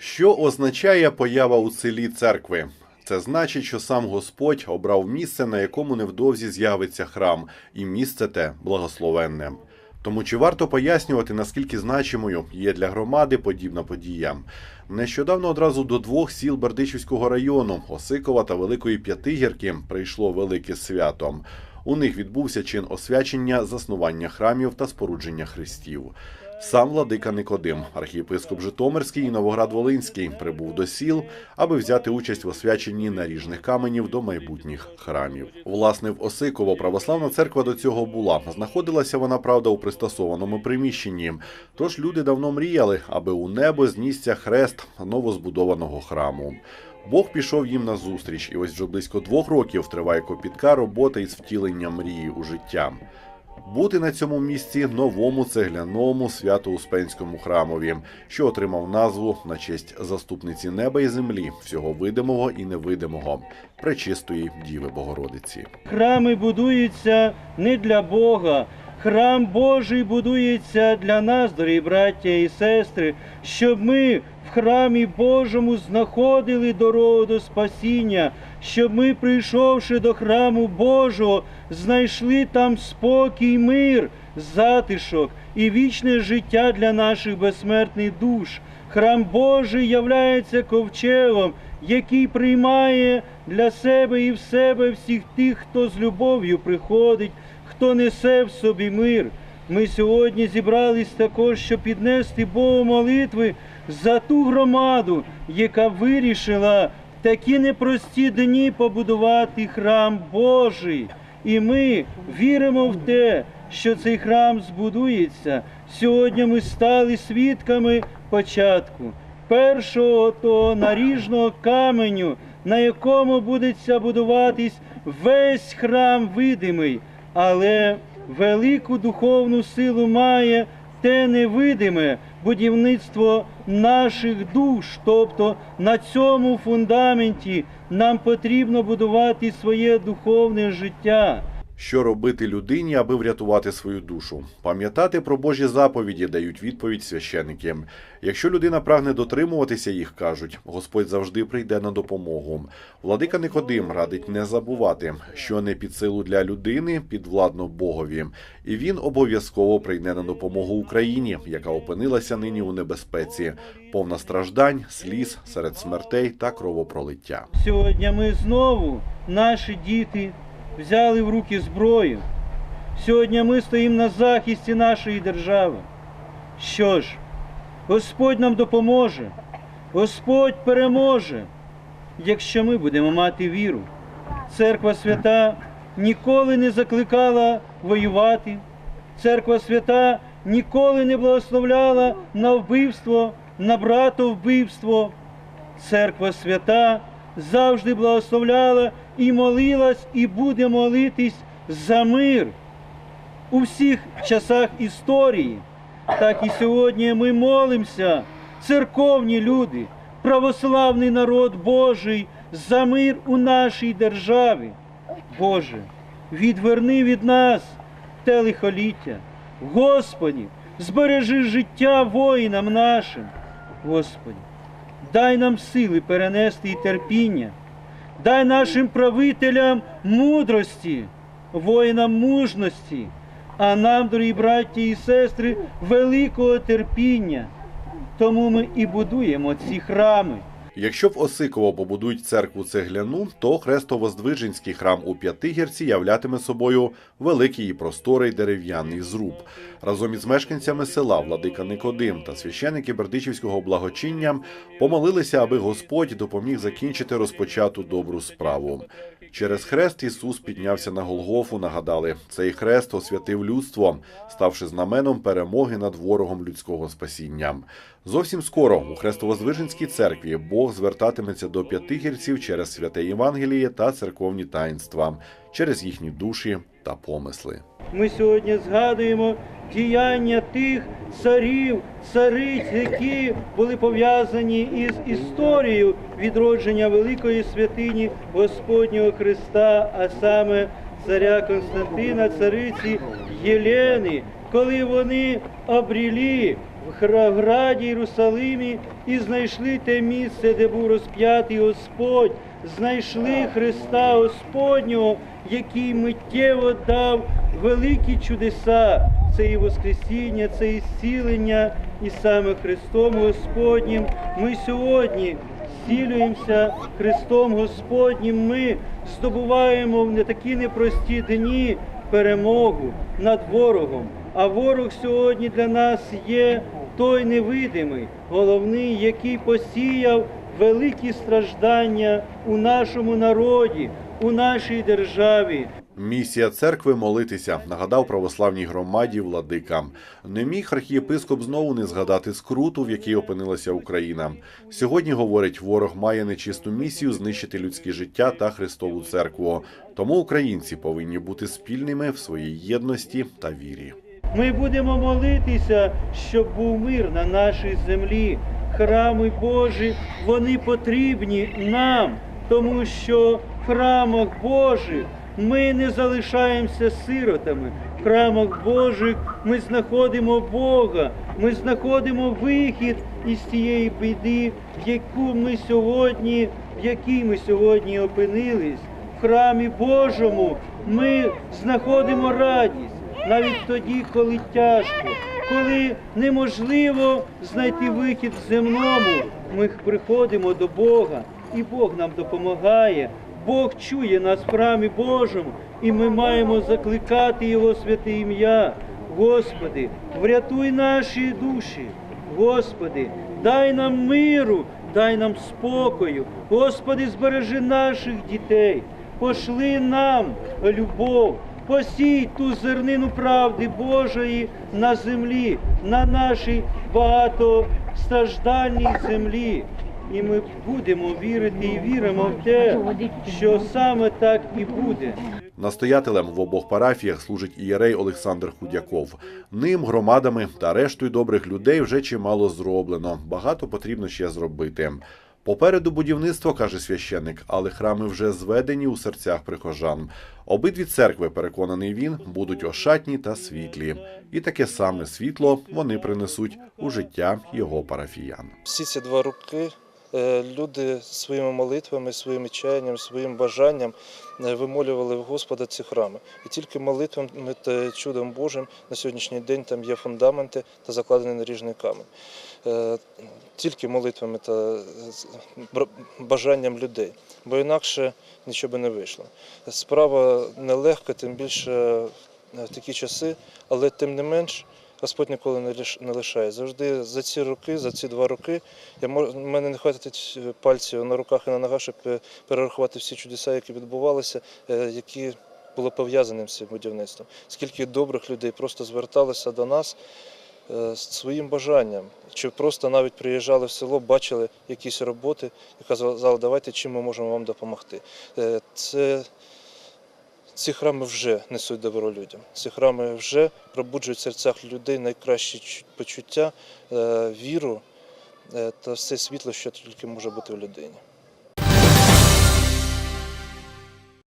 Що означає поява у селі церкви? Це значить, що сам Господь обрав місце, на якому невдовзі з'явиться храм, і місце те благословенне. Тому чи варто пояснювати, наскільки значимою є для громади подібна подія? Нещодавно одразу до двох сіл Бердичівського району Осикова та Великої П'ятигірки прийшло велике свято. У них відбувся чин освячення, заснування храмів та спорудження хрестів. Сам владика Никодим, архієпископ Житомирський і Новоград-Волинський, прибув до сіл, аби взяти участь в освяченні наріжних каменів до майбутніх храмів. Власне, в Осиково православна церква до цього була. Знаходилася вона, правда, у пристосованому приміщенні. Тож люди давно мріяли, аби у небо знісся хрест новозбудованого храму. Бог пішов їм на зустріч, і ось вже близько двох років триває копітка робота із втіленням мрії у життя. Бути на цьому місці новому цегляному свято-успенському храмові, що отримав назву на честь заступниці неба і землі, всього видимого і невидимого, пречистої Діви Богородиці. Храми будуються не для Бога. Храм Божий будується для нас, дорогі браття і сестри, щоб ми в храмі Божому знаходили дорогу до спасіння, щоб ми, прийшовши до храму Божого, знайшли там спокій, мир, затишок і вічне життя для наших безсмертних душ. Храм Божий являється ковчегом, який приймає для себе і в себе всіх тих, хто з любов'ю приходить, хто несе в собі мир. Ми сьогодні зібрались також, щоб піднести Богу молитви за ту громаду, яка вирішила в такі непрості дні побудувати храм Божий. І ми віримо в те, що цей храм збудується. Сьогодні ми стали свідками початку першого того наріжного каменю, на якому будеться будуватись весь храм видимий, але велику духовну силу має те невидиме будівництво наших душ. Тобто на цьому фундаменті нам потрібно будувати своє духовне життя. Що робити людині, аби врятувати свою душу? Пам'ятати про Божі заповіді дають відповідь священики. Якщо людина прагне дотримуватися їх, кажуть, Господь завжди прийде на допомогу. Владика Никодим радить не забувати, що не під силу для людини, підвладно Богові, і він обов'язково прийде на допомогу Україні, яка опинилася нині у небезпеці, повна страждань, сліз серед смертей та кровопролиття. Сьогодні ми знову, наші діти, взяли в руки зброю. Сьогодні ми стоїмо на захисті нашої держави. Що ж, Господь нам допоможе, Господь переможе, якщо ми будемо мати віру. Церква свята ніколи не закликала воювати. Церква свята ніколи не благословляла на вбивство, на братовбивство. Церква свята завжди благословляла і молилась, і буде молитись за мир у всіх часах історії. Так і сьогодні ми молимося, церковні люди, православний народ Божий, за мир у нашій державі. Боже, відверни від нас те лихоліття. Господі, збережи життя воїнам нашим. Господи, дай нам сили перенести і терпіння, дай нашим правителям мудрості, воїнам мужності, а нам, дорогі браті і сестри, великого терпіння. Тому ми і будуємо ці храми. Якщо в Осиково побудують церкву цегляну, то Хрестово-Здвиженський храм у П'ятигірці являтиме собою великий і просторий дерев'яний зруб. Разом із мешканцями села Владика Никодим та священики Бердичівського благочиння помолилися, аби Господь допоміг закінчити розпочату добру справу. Через хрест Ісус піднявся на Голгофу. Нагадали, цей хрест освятив людство, ставши знаменом перемоги над ворогом людського спасіння. Зовсім скоро у Хрестово-Звиженській церкві Бог звертатиметься до п'ятигірців через святе Євангеліє та церковні таїнства, через їхні душі та помисли. Ми сьогодні згадуємо діяння тих царів, цариць, які були пов'язані із історією відродження великої святині Господнього Христа, а саме царя Константина, цариці Єлени, коли вони обрілі в граді Єрусалимі і знайшли те місце, де був розп'ятий Господь, знайшли Христа Господнього, який миттєво дав великі чудеса. Це і Воскресіння, це і зцілення, і саме Христом Господнім ми сьогодні зцілюємося Христом Господнім. Ми здобуваємо в не такі непрості дні перемогу над ворогом. А ворог сьогодні для нас є той невидимий, головний, який посіяв великі страждання у нашому народі, у нашій державі. Місія церкви молитися, нагадав православній громаді владика. Не міг архієпископ знову не згадати скруту, в якій опинилася Україна. Сьогодні говорить, ворог має нечисту місію знищити людське життя та Христову церкву. Тому українці повинні бути спільними в своїй єдності та вірі. Ми будемо молитися, щоб був мир на нашій землі. Храми Божі, вони потрібні нам, тому що в храмах Божих ми не залишаємося сиротами. В храмах Божих ми знаходимо Бога, ми знаходимо вихід із тієї біди, в яку ми сьогодні, в якій ми сьогодні опинились. В храмі Божому ми знаходимо радість навіть тоді, коли тяжко, коли неможливо знайти вихід в земному, ми приходимо до Бога, і Бог нам допомагає. Бог чує нас в храмі Божому, і ми маємо закликати Його святе ім'я. Господи, врятуй наші душі. Господи, дай нам миру, дай нам спокою. Господи, збережи наших дітей, пошли нам любов, посій ту зернину правди Божої на землі, на нашій багатостраждальній землі. І ми будемо вірити і віримо в те, що саме так і буде. Настоятелем в обох парафіях служить ієрей Олександр Худяков. Ним, громадами та рештою добрих людей вже чимало зроблено. Багато потрібно ще зробити. Попереду будівництво, каже священник, але храми вже зведені у серцях прихожан. Обидві церкви, переконаний він, будуть ошатні та світлі. І таке саме світло вони принесуть у життя його парафіян. Всі ці два роки люди своїми молитвами, своїм чаянням, своїм бажанням е, вимолювали в Господа ці храми. І тільки молитвами та чудом Божим на сьогоднішній день там є фундаменти та закладений наріжний камінь. Е, Тільки молитвами та е, бажанням людей, бо інакше нічого би не вийшло. Справа нелегка, тим більше е, в такі часи, але тим не менш. Господь ніколи не лиш- не лишає. Завжди за ці роки, за ці два роки, я мож, мене не хватить пальців на руках і на ногах, щоб е, перерахувати всі чудеса, які відбувалися, е, які було пов'язані з цим будівництвом. Скільки добрих людей просто зверталися до нас е, з своїм бажанням, чи просто навіть приїжджали в село, бачили якісь роботи і казали, давайте чим ми можемо вам допомогти. Е, Це ці храми вже несуть добро людям. Ці храми вже пробуджують в серцях людей найкращі чу- почуття, е, віру е, та все світло, що тільки може бути в людині.